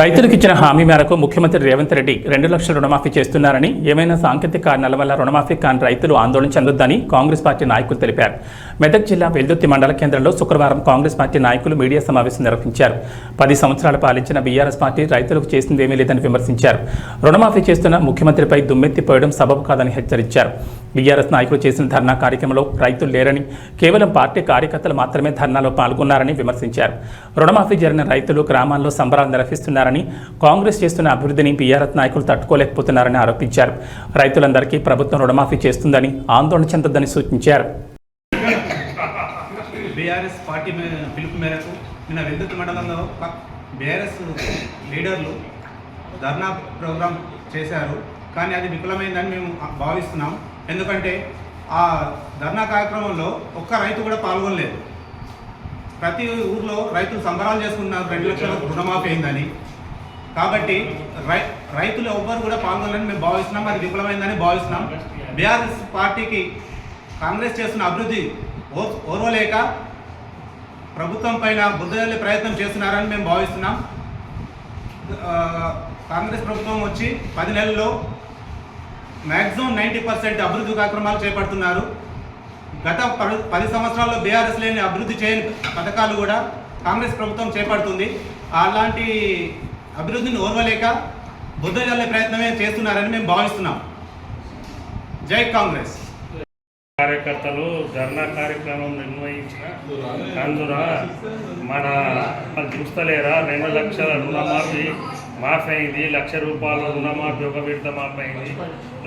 రైతులకు ఇచ్చిన హామీ మేరకు ముఖ్యమంత్రి రేవంత్ రెడ్డి రెండు లక్షల రుణమాఫీ చేస్తున్నారని ఏమైనా సాంకేతిక కారణాల వల్ల రుణమాఫీ కాని రైతులు ఆందోళన చెందొద్దని కాంగ్రెస్ పార్టీ నాయకులు తెలిపారు. మెదక్ జిల్లా వెల్దుర్తి మండల కేంద్రంలో శుక్రవారం కాంగ్రెస్ పార్టీ నాయకులు మీడియా సమావేశం నిర్వహించారు. పది సంవత్సరాలు పాలించిన బీఆర్ఎస్ పార్టీ రైతులకు చేసిందేమీ లేదని విమర్శించారు. రుణమాఫీ చేస్తున్న ముఖ్యమంత్రిపై దుమ్మెత్తిపోయడం సబబు కాదని హెచ్చరించారు. బీఆర్ఎస్ నాయకులు చేసిన ధర్నా కార్యక్రమంలో రైతులు లేరని కేవలం పార్టీ కార్యకర్తలు మాత్రమే ధర్నాలో పాల్గొన్నారని విమర్శించారు. రుణమాఫీ జరిగిన రైతులు గ్రామాల్లో సంబరాలు చేస్తున్నారని కాంగ్రెస్ చేస్తున్న అభివృద్ధిని బీఆర్ఎస్ నాయకులు తట్టుకోలేకపోతున్నారని ఆరోపించారు. రైతులందరికీ ప్రభుత్వం రుణమాఫీ చేస్తుందని ఆందోళన చెందొద్దని సూచించారు. బీఆర్ఎస్ పార్టీ పిలుపు మేరకు నిన్న విద్యుత్ మండలంలో బీఆర్ఎస్ లీడర్లు ధర్నా ప్రోగ్రాం చేశారు. కానీ అది విఫలమైందని మేము భావిస్తున్నాం. ఎందుకంటే ఆ ధర్నా కార్యక్రమంలో ఒక్క రైతు కూడా పాల్గొనలేదు. ప్రతి ఊర్లో రైతులు సంబరాలు చేసుకున్నారు రెండు లక్షల రుణమాఫీ అయిందని. కాబట్టి రై రైతులు ఎవ్వరు కూడా పాల్గొనాలని మేము భావిస్తున్నాం అది విఫలమైందని భావిస్తున్నాం. బీఆర్ఎస్ పార్టీకి కాంగ్రెస్ చేస్తున్న అభివృద్ధి ఓ ఓర్వలేక ప్రభుత్వం పైన బుద్ధజల్లే ప్రయత్నం చేస్తున్నారని మేము భావిస్తున్నాం. కాంగ్రెస్ ప్రభుత్వం వచ్చి పది నెలల్లో మ్యాక్సిమం నైంటీ పర్సెంట్ అభివృద్ధి కార్యక్రమాలు చేపడుతున్నారు. గత పది పది సంవత్సరాల్లో బీఆర్ఎస్ లేని అభివృద్ధి చేయని పథకాలు కూడా కాంగ్రెస్ ప్రభుత్వం చేపడుతుంది. అలాంటి అభివృద్ధిని ఓర్వలేక బుద్ధ జల్లే ప్రయత్నమే చేస్తున్నారని మేము భావిస్తున్నాం. జై కాంగ్రెస్. కార్యకర్తలు ధర్నా కార్యక్రమం నిర్వహించిన అందున మన చూస్తలేరా రెండు లక్షల రుణమాఫీ మాఫీ అయింది లక్ష రూపాయల రుణమాఫీ ఒక విడత మాఫ్ అయింది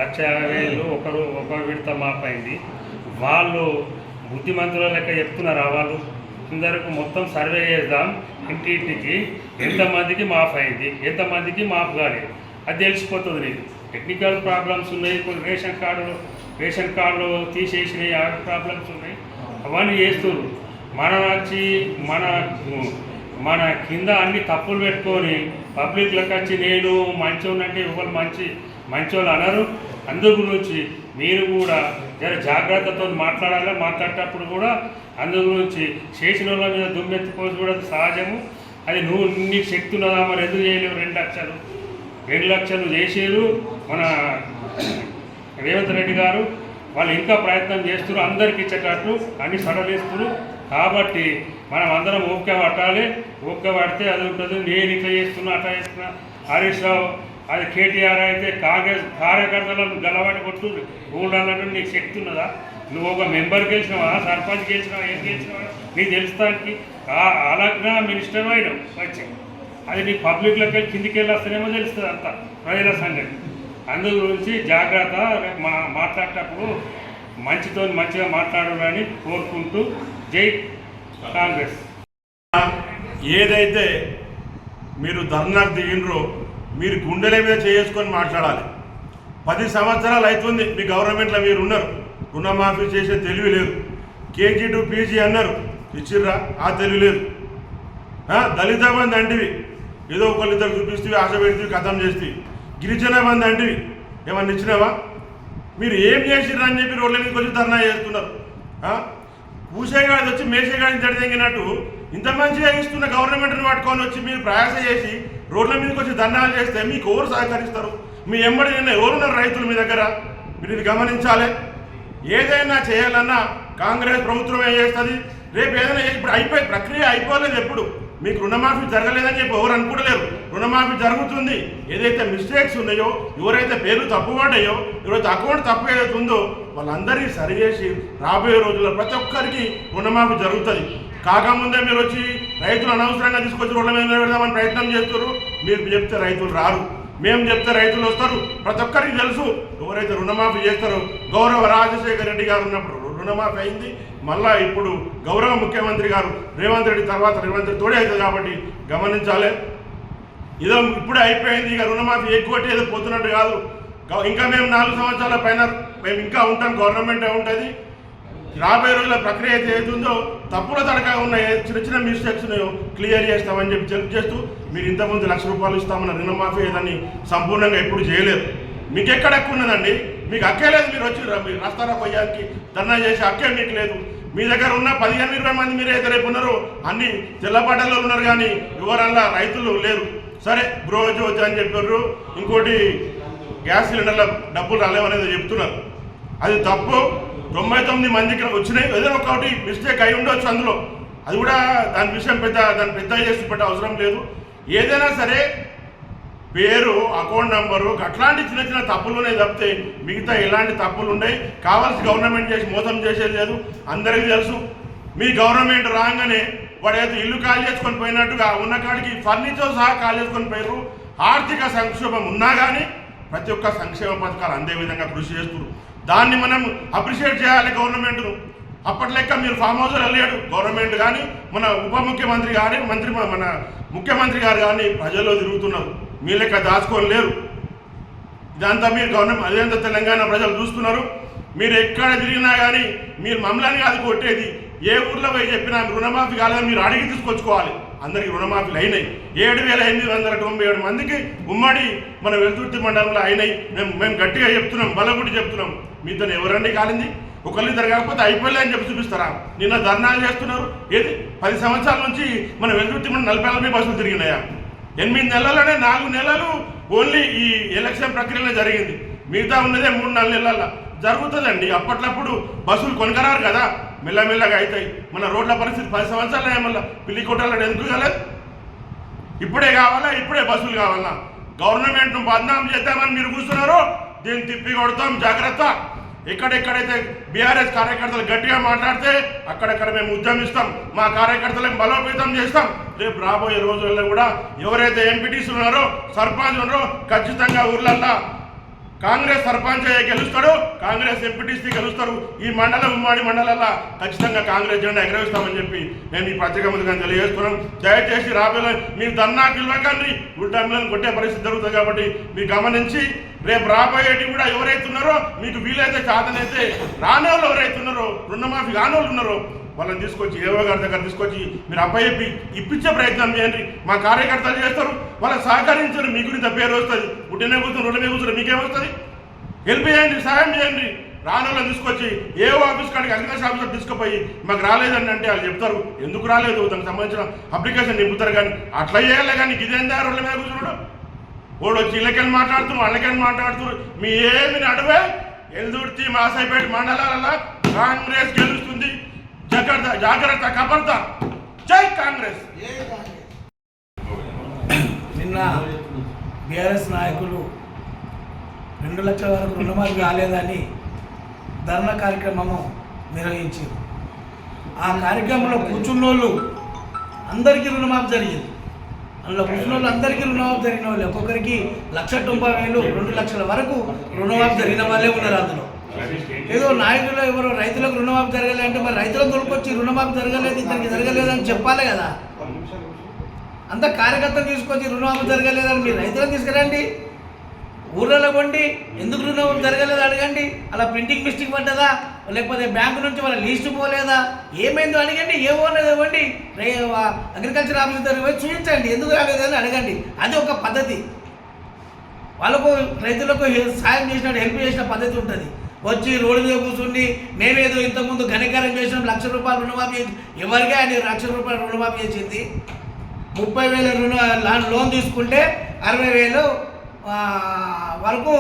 లక్ష యాభై వేలు ఒకరు ఒక విడత మాఫ్ అయింది వాళ్ళు బుద్ధిమంతుల లెక్క చెప్తున్నారా వాళ్ళు? ఇందరకు మొత్తం సర్వే చేద్దాం ఇంటింటికి. ఎంతమందికి మాఫ్ అయింది? ఎంతమందికి మాఫ్ కాలేదు? అది తెలిసిపోతుంది నీకు. టెక్నికల్ ప్రాబ్లమ్స్ ఉన్నాయి కొన్ని రేషన్ కార్డు రేషన్ కార్డులో తీసేసినాయి ఆ ప్రాబ్లమ్స్ ఉన్నాయి. అవన్నీ చేస్తున్నారు మన వచ్చి మన మన కింద అన్ని తప్పులు పెట్టుకొని పబ్లిక్లకు వచ్చి నేను మంచోనంటే ఎవరు మంచి మంచోళ్ళు అనరు. అందు గురించి మీరు కూడా జర జాగ్రత్తతో మాట్లాడాలి? మాట్లాడేటప్పుడు కూడా అందు గురించి చేసిన వాళ్ళ మీద దుమ్మెత్తుకోవచ్చు కూడా సహజము. అది నువ్వు నీకు శక్తి ఉన్నదా మరి? ఎందుకు చేయలేవు? రెండు లక్షలు. రెండు లక్షలు చేసేరు మన రేవంత్ రెడ్డి గారు. వాళ్ళు ఇంకా ప్రయత్నం చేస్తున్నారు. అందరికి ఇచ్చేటట్లు అన్ని సడలిస్తున్నారు కాబట్టి మనం అందరం ఓకే పట్టాలి. ఓకే పడితే అది ఉంటుంది. నేను ఇట్లా చేస్తున్నా అట్లా చేస్తున్నా. హరీష్ రావు అది కేటీఆర్ అయితే కాంగ్రెస్ కార్యకర్తలను గలవాటి కొట్టు ఊళ్ళన్నట్టు నీకు శక్తి ఉన్నదా? నువ్వు ఒక మెంబర్ గెలిచినావా? సర్పంచ్ గెలిచినావా? ఏం గెలిచినావా? నీకు తెలుస్తానికి అలాగే మినిస్టర్ అయినావు. వచ్చి. అది నీ పబ్లిక్లోకి కిందికి వెళ్ళి తెలుస్తుంది అంతా ప్రజల సంగతి. అందు గురించి జాగ్రత్త రేపు మా మాట్లాడేటప్పుడు మంచితో మంచిగా మాట్లాడాలని కోరుకుంటూ జై కాంగ్రెస్. ఏదైతే మీరు ధర్నాకు దిగినరో మీరు గుండెల మీద చేసుకొని మాట్లాడాలి. పది సంవత్సరాలు అవుతుంది మీ గవర్నమెంట్లో మీరు ఉన్నారు. రుణమాఫీ చేసే తెలివి లేదు. కేజీ టు పీజీ అన్నారు. ఇచ్చిర్రా? ఆ తెలివి లేదు. దళిత మంది అంటివి. ఏదో ఒకళ్ళిద్దరు చూపిస్తే ఆశ పెడితే కథం చేస్తే. గిరిజన మంది అంటివి. ఏమన్నా ఇచ్చినావా? మీరు ఏం చేసిర్రు అని చెప్పి రోడ్ల మీదకి వచ్చి ధర్నా చేస్తున్నారు. పూసేగాడి వచ్చి మేసేగాడిని తడిదెంగినట్టు ఇంత మంచిగా ఇస్తున్న గవర్నమెంట్ని పట్టుకొని వచ్చి మీరు ప్రయాస చేసి రోడ్ల మీదకి వచ్చి ధర్నాలు చేస్తే మీకు ఎవరు సహకరిస్తారు. మీ ఎంబడి నిన్న ఎవరున్నారు రైతులు మీ దగ్గర? మీరు ఇది గమనించాలి. ఏదైనా చేయాలన్నా కాంగ్రెస్ ప్రభుత్వం ఏం చేస్తుంది? రేపు ఏదైనా ఇప్పుడు అయిపోయి ప్రక్రియ అయిపోలేదు ఎప్పుడు. మీకు రుణమాఫీ జరగలేదని చెప్పి ఎవరు అనుకోలేరు రుణమాఫీ జరుగుతుంది. ఏదైతే మిస్టేక్స్ ఉన్నాయో ఎవరైతే పేర్లు తప్పుపడ్డాయో ఎవరైతే అకౌంట్ తప్పు ఏదైతే ఉందో వాళ్ళందరినీ సరిచేసి రాబోయే రోజుల్లో ప్రతి ఒక్కరికి రుణమాఫీ జరుగుతుంది. కాకముందే మీరు వచ్చి రైతులు అనవసరంగా తీసుకొచ్చి రోడ్ల మీద నిలబెడదామని ప్రయత్నం చేస్తారు మీరు చెప్తే రైతులు రారు. మేము చెప్తే రైతులు వస్తారు. ప్రతి ఒక్కరికి తెలుసు. ఎవరైతే రుణమాఫీ చేస్తారో గౌరవ రాజశేఖర రెడ్డి గారు ఉన్నప్పుడు రుణమాఫీ అయింది. మళ్ళా ఇప్పుడు గౌరవ ముఖ్యమంత్రి గారు రేవంత్ రెడ్డి తర్వాత రేవంత్ రెడ్డి తోడే అవుతుంది కాబట్టి గమనించాలి. ఇదో ఇప్పుడే అయిపోయింది. ఇక రుణమాఫీ ఎక్కువ ఏదో పోతున్నట్టు కాదు. ఇంకా మేము నాలుగు సంవత్సరాల పైన మేము ఇంకా ఉంటాం. గవర్నమెంటే ఉంటుంది. రాబోయే రోజుల ప్రక్రియ అయితే ఏదుందో తప్పుల తడక ఉన్న చిన్న చిన్న మిస్టేక్స్ను క్లియర్ చేస్తామని చెప్పి చెక్ చేస్తూ మీరు ఇంతకుముందు లక్ష రూపాయలు ఇస్తామన్న రుణమాఫీ దాన్ని సంపూర్ణంగా ఎప్పుడు చేయలేదు. మీకు ఎక్కడ ఎక్కువ ఉన్నదండి? మీకు అక్కే లేదు మీరు వచ్చి ర- మీరు రాస్తారా పోయానికి? ధర్నా చేసి అక్కే మీకు లేదు. మీ దగ్గర ఉన్న పదిహేను ఇరవై మంది మీరైతే రేపు ఉన్నారు. అన్ని తెల్లపాటల్లో ఉన్నారు కానీ ఎవరన్నా రైతులు లేరు. సరే గృహజ్యోతి అని చెప్పారు. ఇంకోటి గ్యాస్ సిలిండర్ల డబ్బులు రాలేవనేది చెప్తున్నారు. అది తప్పు. తొంభై తొమ్మిది మందికి వచ్చినాయి. ఏదైనా ఒకటి మిస్టేక్ అయి ఉండొచ్చు అందులో. అది కూడా దాని విషయం పెద్ద దాన్ని పెద్ద చేసి పెట్టే అవసరం లేదు. ఏదైనా సరే పేరు అకౌంట్ నంబరు అట్లాంటి చిన్న చిన్న తప్పులునే తప్పితే మిగతా ఎలాంటి తప్పులు ఉన్నాయి? కావాల్సి గవర్నమెంట్ చేసి మోసం చేసేది లేదు. అందరికీ తెలుసు. మీ గవర్నమెంట్ రాగానే వాడు ఏదో ఇల్లు ఖాళీ చేసుకొని పోయినట్టుగా ఉన్న కాడికి ఫర్నిచర్ సహా ఖాళీ చేసుకొని పోయారు ఆర్థిక సంక్షోభం ఉన్నా కానీ ప్రతి ఒక్క సంక్షేమ పథకాలు అందే విధంగా కృషి చేస్తున్నారు దాన్ని మనం అప్రిషియేట్ చేయాలి గవర్నమెంట్ను అప్పటి లెక్క మీరు ఫామ్ హౌస్ వెళ్ళాడు గవర్నమెంట్ కానీ మన ఉప ముఖ్యమంత్రి కానీ మంత్రి మన ముఖ్యమంత్రి గారు కానీ ప్రజల్లో తిరుగుతున్నారు. మీ లెక్క దాచుకొని లేరు. ఇదంతా మీరు గవర్నమెంట్ అదేంతా తెలంగాణ ప్రజలు చూస్తున్నారు. మీరు ఎక్కడ తిరిగినా కానీ మీరు మమ్మల్ని కాదు కొట్టేది. ఏ ఊర్లో పోయి చెప్పినా రుణమాఫీ కాలేదని మీరు అడిగి తీసుకొచ్చుకోవాలి. అందరికీ రుణమాఫీలు అయినాయి. ఏడు వేల ఎనిమిది వందల తొంభై ఏడు మందికి ఉమ్మడి మన వెలుతుర్తి మండలంలో అయినాయి. మేము మేము గట్టిగా చెప్తున్నాం బలగుడి చెప్తున్నాం. మీతో ఎవరండి కాలింది? ఒకళ్ళు ఇద్దరు కాకపోతే అయిపోలే అని చెప్పి చూపిస్తారా? నిన్న ధర్నాలు చేస్తున్నారు. ఏది? పది సంవత్సరాల నుంచి మన వెలుతుర్తి మండలం నలభై నలభై బస్సులు తిరిగినాయా? ఎనిమిది నెలలనే నాలుగు నెలలు ఓన్లీ ఈ ఎలక్షన్ ప్రక్రియలో జరిగింది. మిగతా ఉన్నదే మూడు నాలుగు నెలల. జరుగుతుందండి. అప్పట్లప్పుడు బస్సులు కొనగరారు కదా. మెల్లమెల్లగా అవుతాయి మన రోడ్ల పరిస్థితి పది సంవత్సరాలు మళ్ళీ పిల్లి కొట్టాలని ఎందుకు కాలేదు? ఇప్పుడే కావాలా? ఇప్పుడే బస్సులు కావాలా? గవర్నమెంట్ను బద్నాం చేద్దామని మీరు కూర్చున్నారు దీన్ని తిప్పి కొడతాం జాగ్రత్త. ఎక్కడెక్కడైతే బీఆర్ఎస్ కార్యకర్తలు గట్టిగా మాట్లాడితే అక్కడక్కడ మేము ఉద్యమిస్తాం మా కార్యకర్తలకు బలోపేతం చేస్తాం. రేపు రాబోయే రోజుల్లో కూడా ఎవరైతే ఎంపీటీసీ ఉన్నారో సర్పంచ్ ఉన్నారో ఖచ్చితంగా ఊర్లల్లో కాంగ్రెస్ సర్పంచ్ గెలుస్తాడు కాంగ్రెస్ ఎంపీటీసీ గెలుస్తారు. ఈ మండలం ఉమ్మడి మండలాల్లో ఖచ్చితంగా కాంగ్రెస్ జెండా ఎగరవేస్తామని చెప్పి నేను ఈ పత్రిక ముందుగా తెలియజేస్తున్నాం. దయచేసి రాబోయే మీరు దన్నా గెలవకండి. ఉల్టామిలను కొట్టే పరిస్థితి జరుగుతుంది కాబట్టి మీరు గమనించి రేపు రాబోయేటి కూడా ఎవరైతే ఉన్నారో మీకు వీలైతే చాతనైతే రాని వాళ్ళు ఎవరైతే ఉన్నారో రుణమాఫీ కాని వాళ్ళు ఉన్నారో వాళ్ళని తీసుకొచ్చి ఏవో గారి దగ్గర తీసుకొచ్చి మీరు అబ్బాయి ఇప్పించే ప్రయత్నం చేయండి. మా కార్యకర్తలు చేస్తారు వాళ్ళు సహకరించారు. మీ గురించి పేరు వస్తుంది. పుట్టిన కూర్చొని రెండు మీద కూర్చొని మీకేమొస్తుంది హెల్ప్ చేయండి సహాయం చేయండి. రానోళ్ళని తీసుకొచ్చి ఏ ఆఫీస్ కాడికి అగ్రికల్చర్ ఆఫీసర్ తీసుకుపోయి మాకు రాలేదని అంటే వాళ్ళు చెప్తారు. ఎందుకు రాలేదు? దానికి సంబంధించిన అప్లికేషన్ నింపుతారు కానీ అట్లా చేయాలి కానీ ఇదేందా రోడ్ల మీద కూర్చున్నాడు వాడు వచ్చి ఇళ్ళకెళ్ళి మాట్లాడుతూ వాళ్ళకెళ్ళి మాట్లాడుతూ మీ ఏమి నడువే? ఎల్దుర్తి మాసాయిపేట మండలాలలో కాంగ్రెస్ గెలుస్తుంది. జాగ్రత్త జాగ్రత్త కబర్దా జై కాంగ్రెస్. నిన్న బీఆర్ఎస్ నాయకులు రెండు లక్షల వరకు రుణమాఫీ కాలేదని ధర్నా కార్యక్రమము నిర్వహించారు. ఆ కార్యక్రమంలో కూర్చున్నోళ్ళు అందరికీ రుణమాఫీ జరిగింది. అందులో కూర్చున్న వాళ్ళు అందరికీ రుణమాఫీ జరిగిన వాళ్ళు ఒక్కొక్కరికి లక్ష తొంభై వేలు రెండు లక్షల వరకు రుణమాఫీ జరిగిన వాళ్ళే ఉన్నారు అందులో. ఏదో నాయకులు ఎవరో రైతులకు రుణమాఫీ జరగలే అంటే మరి రైతులకు తొలకొచ్చి రుణమాఫీ జరగలేదు ఇతనికి జరగలేదని చెప్పాలి కదా. అంత కార్యకర్తలు తీసుకొచ్చి రుణమాఫీ జరగలేదని మీరు రైతులను తీసుకురండి. ఊర్లలో కొండి ఎందుకు రుణమాఫీ జరగలేదు అడగండి. అలా ప్రింటింగ్ మిస్టేక్ పడ్డదా? లేకపోతే బ్యాంకు నుంచి వాళ్ళ లీస్టు పోలేదా? ఏమైందో అడగండి ఏ ఓనర్ ఇవ్వండి అగ్రికల్చర్ ఆఫీస్ దగ్గర పోయి చూపించండి ఎందుకు రాలేదని అడగండి. అది ఒక పద్ధతి. వాళ్ళకు రైతులకు సాయం చేసినట్టు హెల్ప్ చేసిన పద్ధతి ఉంటుంది. వచ్చి రోడ్డు మీద కూర్చుండి మేమేదో ఇంతకుముందు ఘనకారం చేసినాం లక్ష రూపాయలు రుణమాఫీ చేసి ఎవరికే ఆయన లక్ష రూపాయలు రుణమాఫీ చేసింది? ముప్పై వేల రుణ లోన్ తీసుకుంటే అరవై వేలు వరకు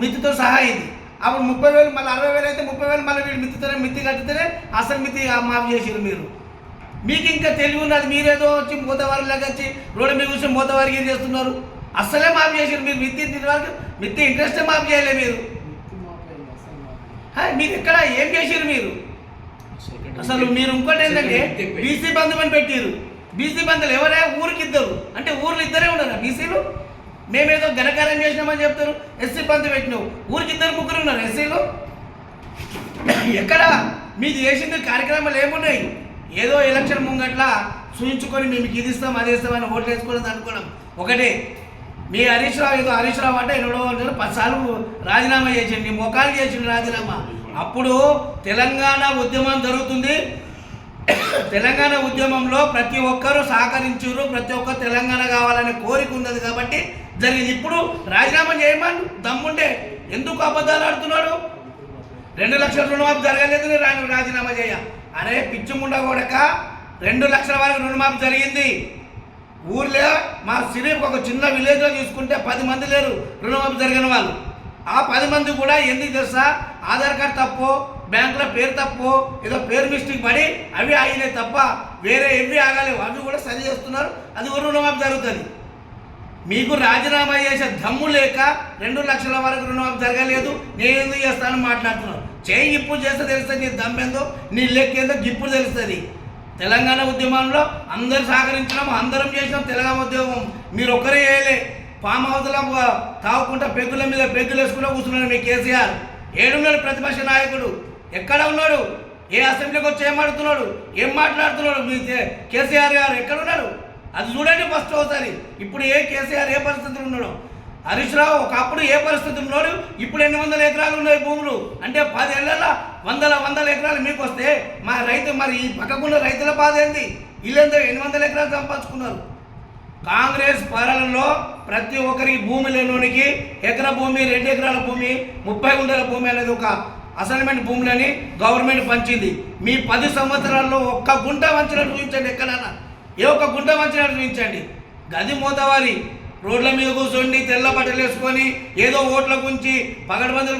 మితితో సహా అయింది. అప్పుడు ముప్పై వేలు మళ్ళీ అరవై వేలు అయితే ముప్పై వేలు మళ్ళీ వీళ్ళు మిత్తితోనే మిత్తి కట్టితేనే అసలు మితి మాఫీ చేసారు మీరు. మీకు ఇంకా తెలివి ఉన్నది మీరేదో వచ్చి మూతవారి లాగా వచ్చి రోడ్డు మీద కూర్చొని మూతవారికి ఏం చేస్తున్నారు. అస్సలే మాఫీ చేసారు మీరు. మిత్తి వరకు మిత్తి ఇంట్రెస్టే మాఫీ చేయలే మీరు. మీరు ఎక్కడ ఏం చేసారు మీరు? అసలు మీరు ఇంకోటి ఏంటంటే బీసీ బంధు అని పెట్టారు బీసీ బంధువులు ఎవరే? ఊరికి ఇద్దరు అంటే ఊర్లు ఇద్దరే ఉన్నారు. బీసీలు మేమేదో ఘనకార్యం చేసినామని చెప్తారు. ఎస్సీ పంతు పెట్టినావు. ఊరికి ఇద్దరు ముగ్గురు ఉన్నారు. ఎస్సీలు ఎక్కడ? మీది చేసింది కార్యక్రమాలు ఏమున్నాయి? ఏదో ఎలక్షన్ ముంగట్ల చూయించుకొని మేము ఇది ఇస్తాం అది ఇస్తామని ఓట్లు వేసుకోవడం అనుకున్నాం. ఒకటే మీ హరీష్ రావు ఏదో హరీష్ రావు అంటే ఎన్నడో పది పదిసార్లు రాజీనామా చేసిండు. నీ ముఖాలు చేసిండు రాజీనామా. అప్పుడు తెలంగాణ ఉద్యమం జరుగుతుంది. తెలంగాణ ఉద్యమంలో ప్రతి ఒక్కరూ సహకరించారు ప్రతి ఒక్కరు తెలంగాణ కావాలనే కోరిక ఉన్నది కాబట్టి జరిగింది. ఇప్పుడు రాజీనామా చేయమని దమ్ముండే ఎందుకు అబద్ధాలు ఆడుతున్నాడు? రెండు లక్షల రుణమాఫీ జరగలేదు నేను రాజీనామా చేయ. అరే పిచ్చిముండ కొడక రెండు లక్షల వరకు రుణమాఫీ జరిగింది. ఊర్లో మా సిరీఫ్ ఒక చిన్న విలేజ్లో తీసుకుంటే పది మంది లేరు రుణమాఫీ జరిగిన వాళ్ళు. ఆ పది మంది కూడా ఎందుకు తెలుసా? ఆధార్ కార్డు తప్పు బ్యాంకులో పేరు తప్పు ఏదో పేరు మిస్టేక్ పడి అవి ఆగినాయి తప్ప వేరే ఎవి ఆగలేవు అవి కూడా సరి చేస్తున్నారు. అది కూడా రుణమాఫీ జరుగుతుంది. మీకు రాజీనామా చేసే దమ్ము లేక రెండు లక్షల వరకు రుణమాఫీ జరగలేదు. నేను ఎందుకు చేస్తానని మాట్లాడుతున్నాను చేయి ఇప్పుడు చేస్తే తెలుస్తుంది నీ దమ్మేందో నీ లెక్కేందో గిప్పుడు తెలుస్తుంది. తెలంగాణ ఉద్యమంలో అందరు సహకరించినాం అందరం చేసినాం తెలంగాణ ఉద్యమం. మీరు ఒక్కరే చేయలే. ఫామ్ హౌస్లో తాగుకుంటా పెగ్గుల మీద పెగ్గులు వేసుకుంటూ కూర్చున్నాడు మీ కేసీఆర్. ఏడున్నాడు ప్రతిపక్ష నాయకుడు ఎక్కడ ఉన్నాడు? ఏ అసెంబ్లీకి వచ్చి ఏం మాట్లాడుతున్నాడు? ఏం మాట్లాడుతున్నాడు? మీ కేసీఆర్ గారు ఎక్కడ ఉన్నాడు? అది చూడండి ఫస్ట్ ఒకసారి. ఇప్పుడు ఏ కేసీఆర్ ఏ పరిస్థితులు ఉన్నాడు? హరీష్ రావు ఒకప్పుడు ఏ పరిస్థితులు ఉన్నాడు? ఇప్పుడు ఎన్ని వందల ఎకరాలు ఉన్నాయి భూములు? అంటే పది ఏళ్ళ వందల వందల ఎకరాలు మీకు వస్తే మా రైతు మరి ఈ పక్కకున్న రైతుల బాధ ఏంది? వీళ్ళంతా ఎన్ని వందల ఎకరాలు సంపాదించుకున్నారు? కాంగ్రెస్ పాలనలో ప్రతి ఒక్కరికి భూమి లేనోనికి ఎకరా భూమి రెండు ఎకరాల భూమి ముప్పై గుంటల భూమి అనేది ఒక అసైన్మెంట్ భూములని గవర్నమెంట్ పంచింది. మీ పది సంవత్సరాల్లో ఒక్క గుంట వంచన చూపించండి ఎక్కడన్నా. ఏ ఒక్క గుంట వంచన చూపించండి. గది మోతవారి రోడ్ల మీద కూర్చోండి తెల్ల బట్టలు వేసుకొని ఏదో ఓట్ల గురించి పగడబందులు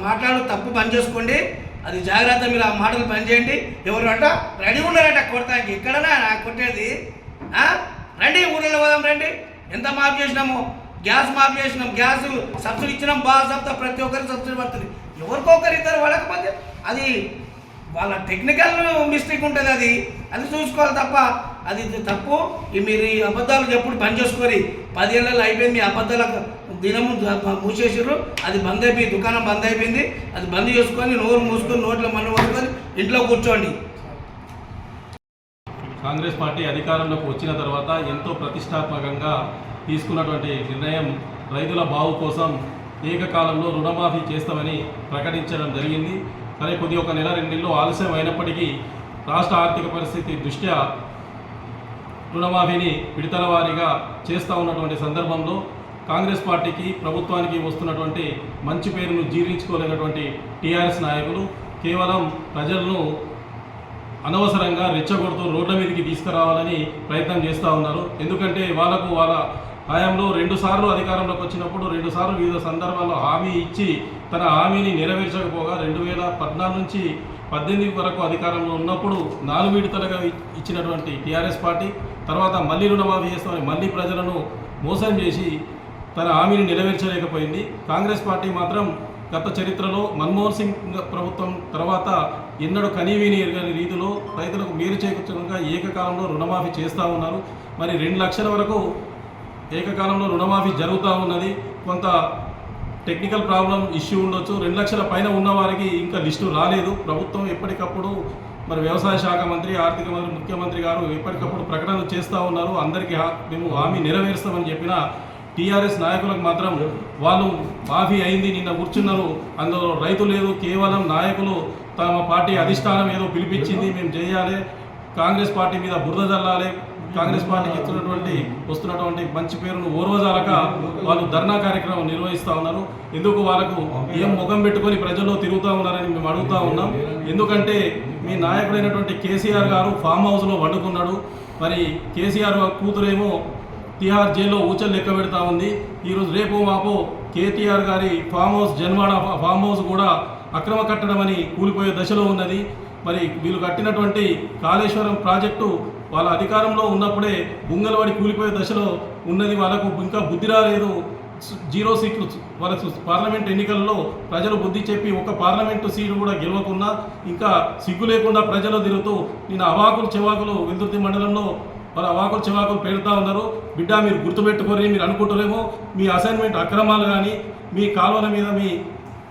మాట్లాడు తప్పు పని చేసుకోండి. అది జాగ్రత్త మీరు ఆ మాటలు పనిచేయండి. ఎవరు అంట రెడీ ఉన్నారట కొడతానికి. ఎక్కడనా నాకు కొట్టేది? ఆ? రండి ఊళ్ళో పోదాం రండి. ఎంత మాఫ్ చేసినాము. గ్యాస్ మాఫ్ చేసినాం. గ్యాస్ సబ్సిడీ ఇచ్చినాం. బాగా చెప్తా ప్రతి ఒక్కరికి సబ్సిడీ పడుతుంది. ఎవరికొకరు ఇద్దరు పడకపోతే అది వాళ్ళ టెక్నికల్ మిస్టేక్ ఉంటుంది అది. అది చూసుకోవాలి తప్ప అది తప్పు. ఈ మీరు ఈ అబద్ధాలు ఎప్పుడు పని చేసుకొని పది పదేళ్ళలో అయిపోయింది. మీ అబద్ధాలకు దినము మూసేసారు అది బంద్ అయిపోయింది దుకాణం బంద్ అయిపోయింది. అది బంద్ చేసుకొని నోరు మూసుకొని నోట్లో మన్ను పట్టుకొని ఇంట్లో కూర్చోండి. కాంగ్రెస్ పార్టీ అధికారంలోకి వచ్చిన తర్వాత ఎంతో ప్రతిష్టాత్మకంగా తీసుకున్నటువంటి నిర్ణయం రైతుల బావు కోసం ఏకకాలంలో రుణమాఫీ చేస్తామని ప్రకటించడం జరిగింది. సరే కొద్ది ఒక నెల రెండు నెలలు ఆలస్యం అయినప్పటికీ రాష్ట్ర ఆర్థిక పరిస్థితి దృష్ట్యా రుణమాఫీని విడతల వారీగా చేస్తూ ఉన్నటువంటి సందర్భంలో కాంగ్రెస్ పార్టీకి ప్రభుత్వానికి వస్తున్నటువంటి మంచి పేరును జీర్ణించుకోలేనటువంటి టీఆర్ఎస్ నాయకులు కేవలం ప్రజలను అనవసరంగా రెచ్చగొడుతూ రోడ్ల మీదకి తీసుకురావాలని ప్రయత్నం చేస్తూ ఉన్నారు. ఎందుకంటే వాళ్ళకు వాళ్ళ హయాంలో రెండు సార్లు అధికారంలోకి వచ్చినప్పుడు రెండు సార్లు వివిధ సందర్భాల్లో హామీ ఇచ్చి తన హామీని నెరవేర్చకపోగా రెండు వేల పద్నాలుగు నుంచి పద్దెనిమిది వరకు అధికారంలో ఉన్నప్పుడు నాలుగు విడతలుగా ఇచ్చినటువంటి టీఆర్ఎస్ పార్టీ తర్వాత మళ్ళీ రుణమాఫీ చేస్తామని మళ్ళీ ప్రజలను మోసం చేసి తన హామీని నెరవేర్చలేకపోయింది. కాంగ్రెస్ పార్టీ మాత్రం గత చరిత్రలో మన్మోహన్ సింగ్ ప్రభుత్వం తర్వాత ఎన్నడూ కనీవిని ఎరగని రీతిలో రైతులకు మేలు చేకూర్చకుండా ఏకకాలంలో రుణమాఫీ చేస్తూ ఉన్నారు. మరి రెండు లక్షల వరకు ఏకకాలంలో రుణమాఫీ జరుగుతూ ఉన్నది. కొంత టెక్నికల్ ప్రాబ్లం ఇష్యూ ఉండొచ్చు. రెండు లక్షల పైన ఉన్న వారికి ఇంకా లిస్టు రాలేదు. ప్రభుత్వం ఎప్పటికప్పుడు మరి వ్యవసాయ శాఖ మంత్రి ఆర్థిక మంత్రి ముఖ్యమంత్రి గారు ఎప్పటికప్పుడు ప్రకటనలు చేస్తూ ఉన్నారు. అందరికీ మేము హామీ నెరవేరుస్తామని చెప్పిన టీఆర్ఎస్ నాయకులకు మాత్రం వాళ్ళు మాఫీ అయింది నిన్న కూర్చున్నారు. అందులో రైతు లేదు కేవలం నాయకులు తమ పార్టీ అధిష్టానం ఏదో పిలిపించింది మేము చేయాలి. కాంగ్రెస్ పార్టీ మీద బురద జల్లాలి. కాంగ్రెస్ పార్టీకి ఇస్తున్నటువంటి వస్తున్నటువంటి మంచి పేరును ఓర్వజాలక వాళ్ళు ధర్నా కార్యక్రమం నిర్వహిస్తూ ఉన్నారు. ఎందుకు వాళ్ళకు ఏం ముఖం పెట్టుకొని ప్రజల్లో తిరుగుతూ ఉన్నారని మేము అడుగుతూ ఉన్నాం. ఎందుకంటే మీ నాయకుడైనటువంటి కేసీఆర్ గారు ఫామ్ హౌస్లో వండుకున్నాడు. మరి కేసీఆర్ కూతురేమో తిహార్ జైల్లో ఊచలు లెక్క పెడతా ఉంది. ఈరోజు రేపు మాపో కేటీఆర్ గారి farm house Janwada farm house కూడా అక్రమ కట్టడం అని కూలిపోయే దశలో ఉన్నది. మరి వీళ్ళు కట్టినటువంటి కాళేశ్వరం ప్రాజెక్టు వాళ్ళ అధికారంలో ఉన్నప్పుడే బుంగలవాడి కూలిపోయే దశలో ఉన్నది. వాళ్ళకు ఇంకా బుద్ధి రాలేదు. జీరో సీట్లు వాళ్ళకు పార్లమెంట్ ఎన్నికల్లో ప్రజలు బుద్ధి చెప్పి ఒక పార్లమెంటు సీటు కూడా గెలవకుండా ఇంకా సిగ్గు లేకుండా ప్రజలు తిరుగుతూ నేను అవాకులు చెవాకులు వెల్దుర్తి మండలంలో వాళ్ళ అవాకులు చెవాకులు పెడతా ఉన్నారు. బిడ్డ మీరు గుర్తుపెట్టుకోరి మీరు అనుకుంటారేమో మీ అసైన్మెంట్ అక్రమాలు కానీ మీ కాలువల మీద మీ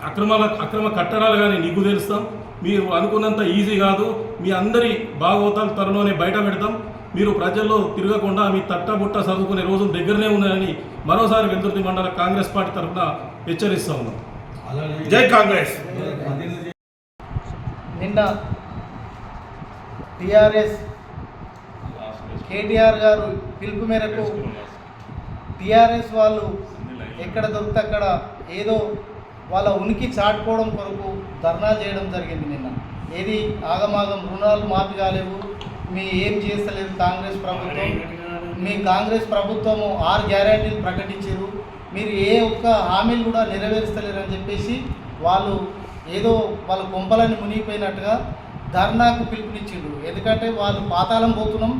అక్రమాల అక్రమ కట్టడాలు కానీ నీకు తెలుస్తాం. మీరు అనుకున్నంత ఈజీ కాదు. మీ అందరి భాగవతాలు త్వరలోనే బయట పెడతాం. మీరు ప్రజల్లో తిరగకుండా మీ తట్టబుట్ట చదువుకునే రోజులు దగ్గరనే ఉన్నాయని మరోసారి వెల్దుర్తి మండల కాంగ్రెస్ పార్టీ తరఫున హెచ్చరిస్తా ఉన్నాం. జై కాంగ్రెస్. నిన్న టిఆర్ఎస్ కేటీఆర్ గారు పిలుపు మేరకు టిఆర్ఎస్ వాళ్ళు ఎక్కడ దొరికితే అక్కడ ఏదో వాళ్ళ ఉనికి చాటుకోవడం కొరకు ధర్నా చేయడం జరిగింది నిన్న. ఏది ఆగమాగం రుణాలు మాఫీ కాలేవు. మీ ఏం చేస్తలేదు కాంగ్రెస్ ప్రభుత్వం? మీ కాంగ్రెస్ ప్రభుత్వము ఆరు గ్యారంటీలు ప్రకటించారు. మీరు ఏ ఒక్క హామీలు కూడా నెరవేరుస్తలేరని చెప్పేసి వాళ్ళు ఏదో వాళ్ళ కొంపలని మునిగిపోయినట్టుగా ధర్నాకు పిలుపునిచ్చిండ్రు. ఎందుకంటే వాళ్ళు పాతాళం పోతున్నాం.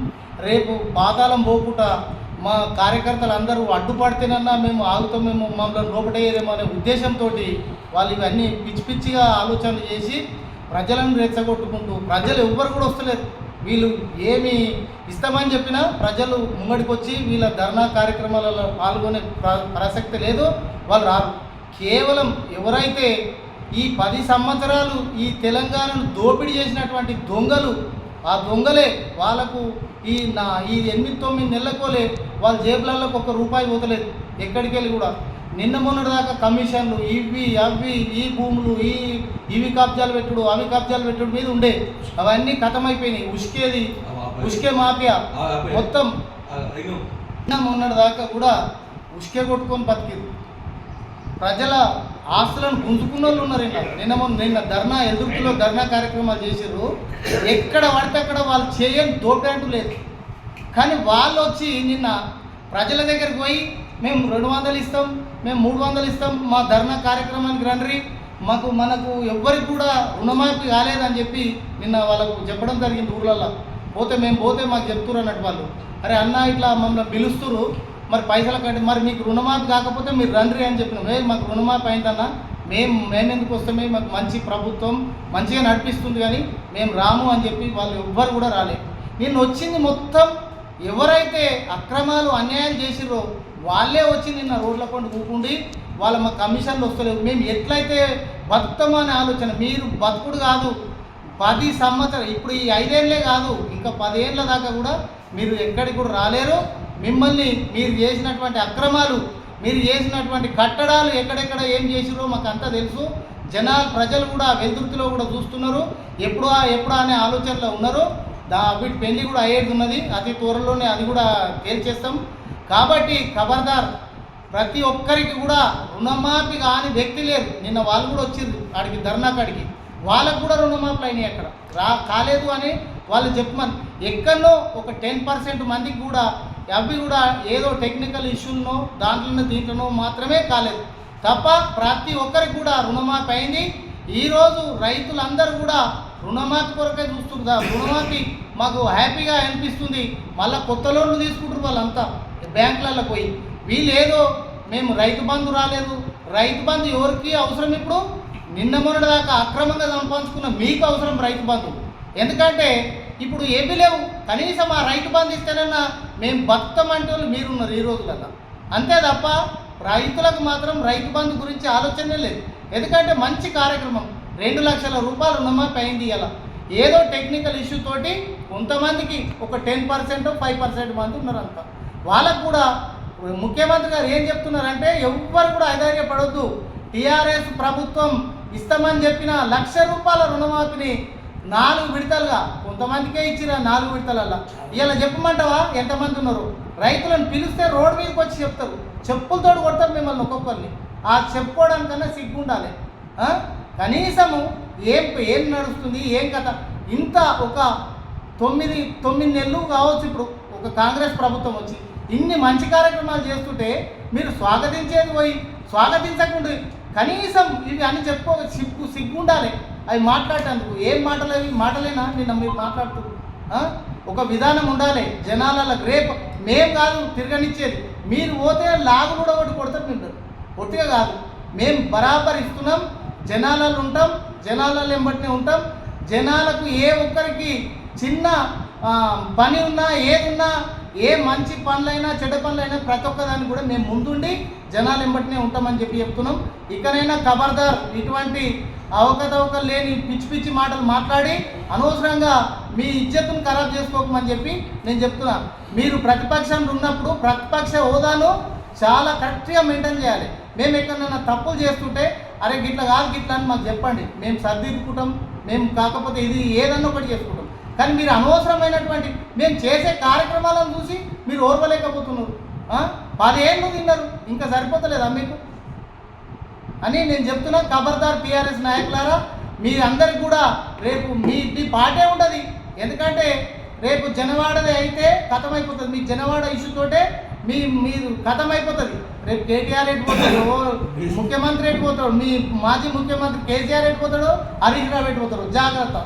రేపు పాతాళం పోకుండా మా కార్యకర్తలు అందరూ అడ్డుపడితేనన్నా మేము ఆగుతాం మేము మమ్మల్ని లోపటేయరేమో అనే ఉద్దేశంతో వాళ్ళు ఇవన్నీ పిచ్చి పిచ్చిగా ఆలోచనలు చేసి ప్రజలను రెచ్చగొట్టుకుంటూ ప్రజలు ఎవ్వరు కూడా వస్తలేరు. వీళ్ళు ఏమి ఇస్తామని చెప్పినా ప్రజలు ముంగడికొచ్చి వీళ్ళ ధర్నా కార్యక్రమాలలో పాల్గొనే ప్ర- ప్రసక్తి లేదు వాళ్ళు రారు. కేవలం ఎవరైతే ఈ పది సంవత్సరాలు ఈ తెలంగాణను దోపిడీ చేసినటువంటి దొంగలు ఆ దొంగలే వాళ్ళకు ఈ నా ఈ ఎనిమిది తొమ్మిది నెలలకోలే వాళ్ళ జేబులలోకి ఒక రూపాయి పోతలేదు. ఎక్కడికి వెళ్ళి కూడా. నిన్న మొన్నటి దాకా కమిషన్లు ఇవి అవి ఈ భూములు ఈ ఇవి కబ్జాలు పెట్టుడు అవి కబ్జాలు పెట్టుడు మీద ఉండే. అవన్నీ కథమైపోయినాయి. ఉష్కేది ఉష్కే మాఫియా. మొత్తం. నిన్న మొన్నటిదాకా కూడా ఉష్కే కొట్టుకొని బతికిరు ప్రజల ఆస్తులను గుంజుకున్న వాళ్ళు ఉన్నారు ఇంకా నిన్న మొన్న నిన్న ధర్నా ఎదుర్కొలో ధర్నా కార్యక్రమాలు చేశారు ఎక్కడ పడితే అక్కడ వాళ్ళు చేయని దోపేంటు లేదు. కానీ వాళ్ళు వచ్చి నిన్న ప్రజల దగ్గరికి పోయి మేము రెండు వందలు ఇస్తాం మేము మూడు వందలు ఇస్తాం మా ధర్నా కార్యక్రమానికి రండి మాకు మనకు ఎవ్వరికి కూడా రుణమాఫీ కాలేదని చెప్పి నిన్న వాళ్ళకు చెప్పడం జరిగింది ఊర్లలో పోతే మేము పోతే మాకు చెప్తున్నారు అన్నట్టు వాళ్ళు. అరే అన్న ఇట్లా మమ్మల్ని పిలుస్తురు మరి పైసలు కట్టి మరి మీకు రుణమాఫీ కాకపోతే మీరు రండి అని చెప్పినాం. మేము మాకు రుణమాఫీ అయిందన్న. మేము మేమెందుకు వస్తామే మాకు మంచి ప్రభుత్వం మంచిగా నడిపిస్తుంది కానీ మేము రాము అని చెప్పి వాళ్ళు ఎవ్వరు కూడా రాలేదు నిన్న వచ్చింది మొత్తం ఎవరైతే అక్రమాలు అన్యాయం చేసిరో వాళ్ళే వచ్చి నిన్న రోడ్ల పండు కూకుండి వాళ్ళ మా కమిషన్లు వస్తలేవు మేము ఎట్లయితే బతుకుతామో అనే ఆలోచన. మీరు బతుకుడు కాదు. పది సంవత్సరం ఇప్పుడు ఈ ఐదేళ్ళే కాదు. ఇంకా పదేళ్ళ దాకా కూడా మీరు ఎక్కడికి కూడా రాలేరు. మిమ్మల్ని మీరు చేసినటువంటి అక్రమాలు మీరు చేసినటువంటి కట్టడాలు ఎక్కడెక్కడ ఏం చేసిరో మాకు అంతా తెలుసు. జనాలు ప్రజలు కూడా వెలుతురుతిలో కూడా చూస్తున్నారు. ఎప్పుడా ఎప్పుడా అనే ఆలోచనలో ఉన్నారు. దా వీటి పెళ్ళి కూడా అయ్యేది ఉన్నది అతి త్వరలోనే అది కూడా తేల్చేస్తాం. కాబట్టి ఖబర్దార్ ప్రతి ఒక్కరికి కూడా రుణమాఫీ కాని వ్యక్తి లేరు. నిన్న వాళ్ళు కూడా వచ్చిండ్రు ఆడికి ధర్నా కాడికి. వాళ్ళకు కూడా రుణమాఫీలు అయినాయి అక్కడ. రా కాలేదు అని వాళ్ళు చెప్పమని. ఎక్కడనో ఒక టెన్ పర్సెంట్ మందికి కూడా అవి కూడా ఏదో టెక్నికల్ ఇష్యూనో దాంట్లోనో దీంట్లోనో మాత్రమే కాలేదు. తప్ప ప్రతి ఒక్కరికి కూడా రుణమాఫీ అయింది. ఈరోజు రైతులందరూ కూడా రుణమాఫీ కొరకే చూస్తున్నారు రుణమాఫీ మాకు హ్యాపీగా అనిపిస్తుంది. మళ్ళీ కొత్త లోన్లు తీసుకుంటారు వాళ్ళంతా. బ్యాంకులలో పోయి. వీళ్ళు ఏదో మేము రైతు బంధు రాలేదు. రైతు బంధు ఎవరికి అవసరం ఇప్పుడు? నిన్న మొన్నటి దాకా అక్రమంగా సంపాదించుకున్న మీకు అవసరం రైతు బంధు. ఎందుకంటే ఇప్పుడు ఏమీ లేవు. కనీసం ఆ రైతు బంధు ఇస్తేనన్నా మేము బతుకమంటే వాళ్ళు మీరున్నారు ఈ రోజులలో అంతే తప్ప రైతులకు మాత్రం రైతు బంధు గురించి ఆలోచనే లేదు. ఎందుకంటే మంచి కార్యక్రమం. రెండు లక్షల రూపాయలు రుణమాఫీ అయింది ఇలా ఏదో టెక్నికల్ ఇష్యూ తోటి కొంతమందికి ఒక టెన్ పర్సెంట్ ఫైవ్ పర్సెంట్ మంది ఉన్నారంత అంత వాళ్ళకు కూడా ముఖ్యమంత్రి గారు ఏం చెప్తున్నారంటే ఎవ్వరు కూడా ఐదార్యపడొద్దు టీఆర్ఎస్ ప్రభుత్వం ఇస్తామని చెప్పిన లక్ష రూపాయల రుణమాఫీని నాలుగు విడతలుగా. కొంతమందికే ఇచ్చిన నాలుగు విడతలల్లా. ఇలా చెప్పమంటావా? ఎంతమంది ఉన్నారు? రైతులను పిలిస్తే రోడ్డు మీదకి వచ్చి చెప్తారు. చెప్పులతో కొడతారు మిమ్మల్ని ఒక్కొక్కరిని. ఆ చెప్పుకోవడానికన్నా సిగ్గు ఉండాలి కనీసము ఏం ఏం నడుస్తుంది ఏం కథ? ఇంత ఒక తొమ్మిది తొమ్మిది నెలలు కావచ్చు ఇప్పుడు ఒక కాంగ్రెస్ ప్రభుత్వం వచ్చి. ఇన్ని మంచి కార్యక్రమాలు చేస్తుంటే మీరు స్వాగతించేది పోయి స్వాగతించకుండా కనీసం ఇవి అని చెప్పుకో సిగ్గు సిగ్గు ఉండాలి అవి మాట్లాడేందుకు ఏం మాటలు అవి? మాటలేనా? నిన్న మీరు మాట్లాడుతూ. ఒక విధానం ఉండాలి. జనాల రేపు మేం కాదు తిరగనిచ్చేది. మీరు పోతే లాగు కూడా ఒకటి కొడతారు మీరు ఒట్టిగా కాదు. మేము బరాబర్ ఇస్తున్నాం. జనాలలో ఉంటాం. జనాలలో ఎంబటినే ఉంటాం. జనాలకు ఏ ఒక్కరికి చిన్న పని ఉన్నా ఏది ఏ మంచి పనులైనా చెడ్డ పనులైనా ప్రతి ఒక్కదాన్ని కూడా మేము ముందుండి జనాలు ఎంబటినే ఉంటామని చెప్పి చెప్తున్నాం. ఇకనైనా ఖబర్దార్ ఇటువంటి అవకతవకలు లేని పిచ్చి పిచ్చి మాటలు మాట్లాడి అనవసరంగా మీ ఇజ్జత్తును ఖరాబ్ చేసుకోకమని చెప్పి నేను చెప్తున్నాను. మీరు ప్రతిపక్షంలో ఉన్నప్పుడు ప్రతిపక్ష హోదాను చాలా కరెక్ట్గా మెయింటైన్ చేయాలి. మేము ఎక్కడైనా తప్పులు చేస్తుంటే అరే గిట్ల కాదు గిట్ల అని మాకు చెప్పండి. మేము సర్దిద్దుకుంటాం మేము కాకపోతే ఇది ఏదన్నా ఒకటి చేసుకుంటాం. కానీ మీరు అనవసరమైనటువంటి మేము చేసే కార్యక్రమాలను చూసి మీరు ఓర్వలేకపోతున్నారు. పదేళ్ళు తిన్నారు. ఇంకా సరిపోతలేదా మీకు? అని నేను చెప్తున్నా ఖబర్దార్ టీఆర్ఎస్ నాయకులారా మీ అందరికి కూడా రేపు మీ మీ పాటే ఉండదు ఎందుకంటే రేపు జనవాడది అయితే కథమైపోతుంది. అయిపోతుంది మీ జనవాడ ఇష్యూ తోటే మీ మీరు కథమైపోతుంది. అయిపోతుంది రేపు కేటీఆర్ ఎటు ముఖ్యమంత్రి ఎటు మీ మాజీ ముఖ్యమంత్రి కేసీఆర్ ఎటు హరీష్ రావు ఎటు జాగ్రత్త.